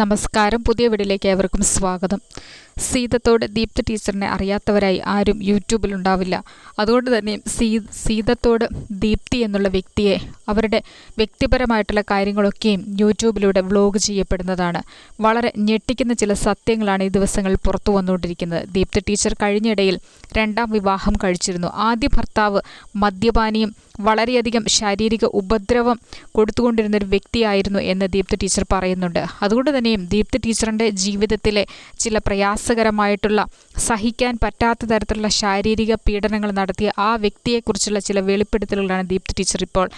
നമസ്കാരം. പുതിയ വീഡിയോയിലേക്ക് ഏവർക്കും സ്വാഗതം. സീതത്തോട് ദീപ്ത ടീച്ചറിനെ അറിയാത്തവരായി ആരും യൂട്യൂബിൽ ഉണ്ടാവില്ല. അതുകൊണ്ട് തന്നെ സീ സീതത്തോട് ദീപ്തി എന്നുള്ള വ്യക്തിയെ അവരുടെ വ്യക്തിപരമായിട്ടുള്ള കാര്യങ്ങളൊക്കെയും യൂട്യൂബിലൂടെ വ്ലോഗ് ചെയ്യപ്പെടുന്നതാണ്. വളരെ ഞെട്ടിക്കുന്ന ചില സത്യങ്ങളാണ് ഈ ദിവസങ്ങളിൽ പുറത്തു വന്നുകൊണ്ടിരിക്കുന്നത്. ദീപ്ത ടീച്ചർ കഴിഞ്ഞിടയിൽ രണ്ടാം വിവാഹം കഴിച്ചിരുന്നു. ആദ്യ ഭർത്താവ് മദ്യപാനിയും വളരെയധികം ശാരീരിക ഉപദ്രവം കൊടുത്തുകൊണ്ടിരുന്ന ഒരു വ്യക്തിയായിരുന്നു എന്ന് ദീപ്തി ടീച്ചർ പറയുന്നുണ്ട്. അതുകൊണ്ട് തന്നെയും ദീപ്ത ടീച്ചറിന്റെ ജീവിതത്തിലെ ചില പ്രയാസകരമായിട്ടുള്ള സഹിക്കാൻ പറ്റാത്ത തരത്തിലുള്ള ശാരീരിക പീഡനങ്ങൾ നടത്തിയ ആ വ്യക്തിയെക്കുറിച്ചുള്ള ചില വെളിപ്പെടുത്തലുകളാണ് ദീപ്തി ടീച്ചർ ഇപ്പോൾ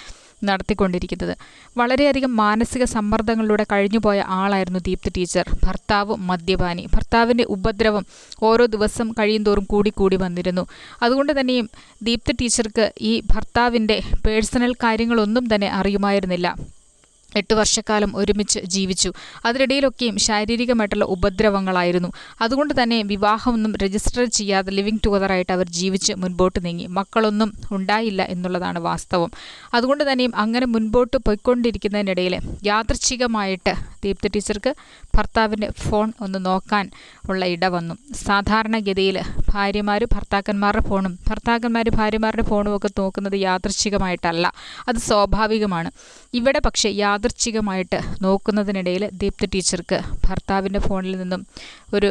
നടത്തിക്കൊണ്ടിരിക്കുന്നത്. വളരെയധികം മാനസിക സമ്മർദ്ദങ്ങളിലൂടെ കഴിഞ്ഞുപോയ ആളായിരുന്നു ദീപ്തി ടീച്ചർ. ഭർത്താവ് മദ്യപാനി. ഭർത്താവിന്റെ ഉപദ്രവം ഓരോ ദിവസം കഴിയുന്തോറും കൂടി കൂടി വന്നിരുന്നു. അതുകൊണ്ട് തന്നെയും ദീപ്തി ടീച്ചർക്ക് ഈ ഭർത്താവിന്റെ പേഴ്സണൽ കാര്യങ്ങളൊന്നും തന്നെ അറിയുമായിരുന്നില്ല. എട്ട് വർഷക്കാലം ഒരുമിച്ച് ജീവിച്ചു. അതിനിടയിലൊക്കെയും ശാരീരികമായിട്ടുള്ള ഉപദ്രവങ്ങളായിരുന്നു. അതുകൊണ്ട് തന്നെ വിവാഹമൊന്നും രജിസ്റ്റർ ചെയ്യാതെ ലിവിങ് ടുഗദറായിട്ട് അവർ ജീവിച്ച് മുൻപോട്ട് നീങ്ങി. മക്കളൊന്നും ഉണ്ടായില്ല എന്നുള്ളതാണ് വാസ്തവം. അതുകൊണ്ട് തന്നെയും അങ്ങനെ മുൻപോട്ട് പോയിക്കൊണ്ടിരിക്കുന്നതിനിടയിൽ യാദൃച്ഛികമായിട്ട് ദീപ്തി ടീച്ചർക്ക് ഭർത്താവിന്റെ ഫോൺ ഒന്ന് നോക്കാൻ ഉള്ള ഇട വന്നു സാധാരണഗതിയിൽ ഭാര്യമാർ ഭർത്താക്കന്മാരുടെ ഫോണും ഭർത്താക്കന്മാർ ഭാര്യമാരുടെ ഫോണും ഒക്കെ നോക്കുന്നത് യാദൃച്ഛികമായിട്ടല്ല അത് സ്വാഭാവികമാണ്. ഇവിടെ പക്ഷേ യാദൃച്ഛികമായിട്ട് നോക്കുന്നതിനിടയിൽ ദീപ്തി ടീച്ചർക്ക് ഭർത്താവിന്റെ ഫോണിൽ നിന്നും ഒരു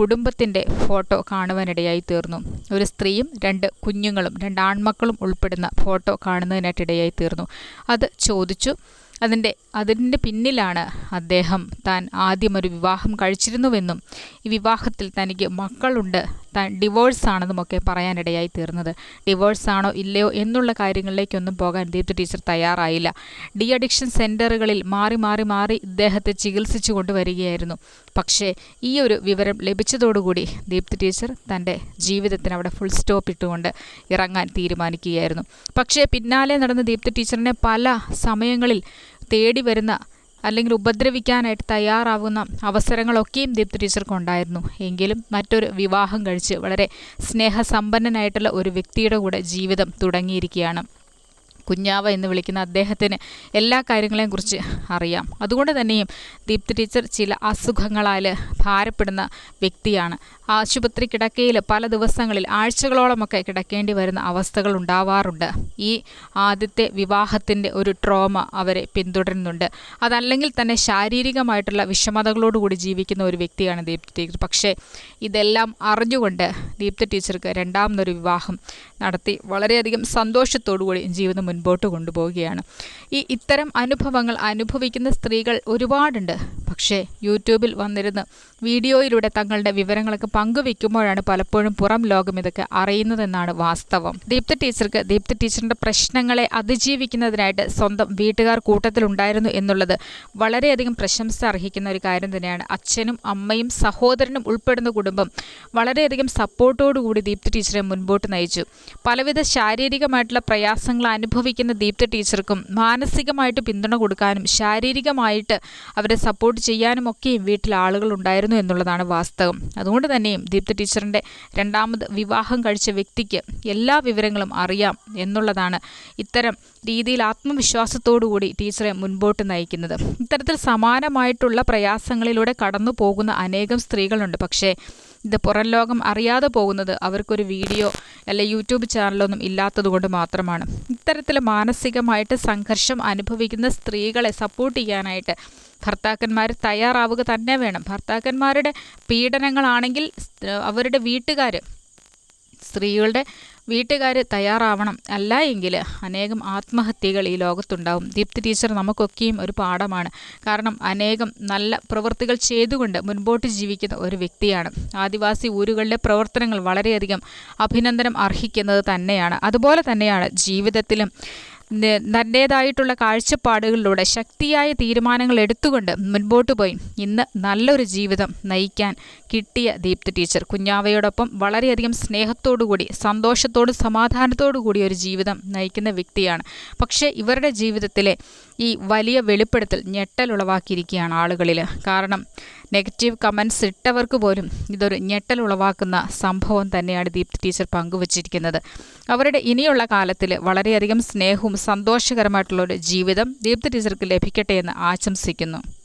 കുടുംബത്തിന്റെ ഫോട്ടോ കാണുവാനിടയായി തീർന്നു ഒരു സ്ത്രീയും രണ്ട് കുഞ്ഞുങ്ങളും രണ്ട് ആൺമക്കളും ഉൾപ്പെടുന്ന ഫോട്ടോ കാണുന്നതിനായിട്ടിടയായി തീർന്നു. അത് ചോദിച്ചു. അതിന്റെ അതിന്റെ പിന്നിലാണ് അദ്ദേഹം താൻ ആദ്യം ഒരു വിവാഹം കഴിച്ചിരുന്നുവെന്നും ഈ വിവാഹത്തിൽ തനിക്ക് മക്കളുണ്ട് ഡിവോഴ്സ് ആണെന്നുമൊക്കെ പറയാനിടയായി തീർന്നത്. ഡിവോഴ്സ് ആണോ ഇല്ലയോ എന്നുള്ള കാര്യങ്ങളിലേക്കൊന്നും പോകാൻ ദീപ്തി ടീച്ചർ തയ്യാറായില്ല. ഡി അഡിക്ഷൻ സെന്ററുകളിൽ മാറി മാറി മാറി ഇദ്ദേഹത്തെ ചികിത്സിച്ചു കൊണ്ടുവരികയായിരുന്നു. പക്ഷേ ഈ ഒരു വിവരം ലഭിച്ചതോടുകൂടി ദീപ്തി ടീച്ചർ തന്റെ ജീവിതത്തിന് അവിടെ ഫുൾ സ്റ്റോപ്പ് ഇട്ടുകൊണ്ട് ഇറങ്ങാൻ തീരുമാനിക്കുകയായിരുന്നു. പക്ഷേ പിന്നാലെ നടന്ന ദീപ്തി ടീച്ചറിനെ പല സമയങ്ങളിൽ തേടി വരുന്ന അല്ലെങ്കിൽ ഉപദ്രവിക്കാനായിട്ട് തയ്യാറാവുന്ന അവസരങ്ങളൊക്കെയും ദീപ്തി ടീച്ചർക്കുണ്ടായിരുന്നു. എങ്കിലും മറ്റൊരു വിവാഹം കഴിച്ച് വളരെ സ്നേഹസമ്പന്നനായിട്ടുള്ള ഒരു വ്യക്തിയുടെ കൂടെ ജീവിതം തുടങ്ങിയിരിക്കുകയാണ്. കുഞ്ഞാവ എന്ന് വിളിക്കുന്ന അദ്ദേഹത്തിന് എല്ലാ കാര്യങ്ങളെയും കുറിച്ച് അറിയാം. അതുകൊണ്ട് തന്നെയും ദീപ്തി ടീച്ചർ ചില അസുഖങ്ങളാൽ ഭാരപ്പെടുന്ന വ്യക്തിയാണ്. ആശുപത്രി കിടക്കയിൽ പല ദിവസങ്ങളിൽ ആഴ്ചകളോളമൊക്കെ കിടക്കേണ്ടി വരുന്ന അവസ്ഥകൾ ഉണ്ടാവാറുണ്ട്. ഈ ആദ്യത്തെ വിവാഹത്തിന്റെ ഒരു ട്രോമ അവരെ പിന്തുടരുന്നുണ്ട്. അതല്ലെങ്കിൽ തന്നെ ശാരീരികമായിട്ടുള്ള വിഷമതകളോടുകൂടി ജീവിക്കുന്ന ഒരു വ്യക്തിയാണ് ദീപ്തി ടീച്ചർ. പക്ഷേ ഇതെല്ലാം അറിഞ്ഞുകൊണ്ട് ദീപ്തി ടീച്ചർക്ക് രണ്ടാമതൊരു വിവാഹം നടത്തി വളരെയധികം സന്തോഷത്തോടുകൂടി ജീവിതം മുൻപോട്ട് കൊണ്ടുപോവുകയാണ്. ഈ ഇത്തരം അനുഭവങ്ങൾ അനുഭവിക്കുന്ന സ്ത്രീകൾ ഒരുപാടുണ്ട്. പക്ഷേ യൂട്യൂബിൽ വന്നിരുന്ന് വീഡിയോയിലൂടെ തങ്ങളുടെ വിവരങ്ങളൊക്കെ പങ്കുവെക്കുമ്പോഴാണ് പലപ്പോഴും പുറം ലോകം ഇതൊക്കെ അറിയുന്നതെന്നാണ് വാസ്തവം. ദീപ്ത ടീച്ചർക്ക് ദീപ്ത ടീച്ചറിന്റെ പ്രശ്നങ്ങളെ അതിജീവിക്കുന്നതിനായിട്ട് സ്വന്തം വീട്ടുകാർ കൂട്ടത്തിലുണ്ടായിരുന്നു എന്നുള്ളത് വളരെയധികം പ്രശംസ അർഹിക്കുന്ന ഒരു കാര്യം തന്നെയാണ്. അച്ഛനും അമ്മയും സഹോദരനും ഉൾപ്പെടുന്ന കുടുംബം വളരെയധികം സപ്പോർട്ടോടുകൂടി ദീപ്ത ടീച്ചറെ മുൻപോട്ട് നയിച്ചു. പലവിധ ശാരീരികമായിട്ടുള്ള പ്രയാസങ്ങൾ അനുഭവിക്കുന്ന ദീപ്ത ടീച്ചർക്കും മാനസികമായിട്ട് പിന്തുണ കൊടുക്കാനും ശാരീരികമായിട്ട് അവരെ സപ്പോർട്ട് ചെയ്യാനും ഒക്കെയും വീട്ടിൽ ആളുകൾ ഉണ്ടായിരുന്നു എന്നുള്ളതാണ് വാസ്തവം. അതുകൊണ്ട് തന്നെയും ദീപ്ത ടീച്ചറിന്റെ രണ്ടാമത് വിവാഹം കഴിച്ച വ്യക്തിക്ക് എല്ലാ വിവരങ്ങളും അറിയാം എന്നുള്ളതാണ് ഇത്തരം രീതിയിൽ ആത്മവിശ്വാസത്തോടുകൂടി ടീച്ചറെ മുൻപോട്ട് നയിക്കുന്നത്. ഇത്തരത്തിൽ സമാനമായിട്ടുള്ള പ്രയാസങ്ങളിലൂടെ കടന്നു പോകുന്ന അനേകം സ്ത്രീകളുണ്ട്. പക്ഷേ ഇത് പുറം ലോകം അറിയാതെ പോകുന്നത് അവർക്കൊരു വീഡിയോ അല്ലെ യൂട്യൂബ് ചാനലൊന്നും ഇല്ലാത്തതുകൊണ്ട് മാത്രമാണ്. ഇത്തരത്തിൽ മാനസികമായിട്ട് സംഘർഷം അനുഭവിക്കുന്ന സ്ത്രീകളെ സപ്പോർട്ട് ചെയ്യാനായിട്ട് ഭർത്താക്കന്മാർ തയ്യാറാവുക തന്നെ വേണം. ഭർത്താക്കന്മാരുടെ പീഡനങ്ങളാണെങ്കിൽ അവരുടെ വീട്ടുകാർ സ്ത്രീകളുടെ വീട്ടുകാർ തയ്യാറാവണം. അല്ല എങ്കിൽ അനേകം ആത്മഹത്യകൾ ഈ ലോകത്തുണ്ടാവും. ദീപ്തി ടീച്ചർ നമുക്കൊക്കെയും ഒരു പാഠമാണ്. കാരണം അനേകം നല്ല പ്രവൃത്തികൾ ചെയ്തുകൊണ്ട് മുൻപോട്ട് ജീവിക്കുന്ന ഒരു വ്യക്തിയാണ്. ആദിവാസി ഊരുകളിലെ പ്രവർത്തനങ്ങൾ വളരെയധികം അഭിനന്ദനം അർഹിക്കുന്നത് തന്നെയാണ്. അതുപോലെ തന്നെയാണ് ജീവിതത്തിലും തന്റേതായിട്ടുള്ള കാഴ്ചപ്പാടുകളിലൂടെ ശക്തിയായ തീരുമാനങ്ങൾ എടുത്തുകൊണ്ട് മുൻപോട്ട് പോയി. ഇന്ന് നല്ലൊരു ജീവിതം നയിക്കാൻ കിട്ടിയ ദീപ്തി ടീച്ചർ. കുഞ്ഞാവയോടൊപ്പം വളരെയധികം സ്നേഹത്തോടുകൂടി സന്തോഷത്തോടും സമാധാനത്തോടു കൂടി ഒരു ജീവിതം നയിക്കുന്ന വ്യക്തിയാണ്. പക്ഷേ ഇവരുടെ ജീവിതത്തിലെ ഈ വലിയ വെളിപ്പെടുത്തൽ ഞെട്ടലുളവാക്കിയിരിക്കുകയാണ് ആളുകളിൽ കാരണം നെഗറ്റീവ് കമൻസ് ഇട്ടവർക്ക് പോലും ഇതൊരു ഞെട്ടൽ ഉളവാക്കുന്ന സംഭവം തന്നെയാണ് ദീപ്തി ടീച്ചർ പങ്കുവച്ചിരിക്കുന്നത്. അവരുടെ ഇനിയുള്ള കാലത്തിൽ വളരെയധികം സ്നേഹവും സന്തോഷകരമായിട്ടുള്ള ഒരു ജീവിതം ദീപ്ത ടീച്ചർക്ക് ലഭിക്കട്ടെ എന്ന് ആശംസിക്കുന്നു.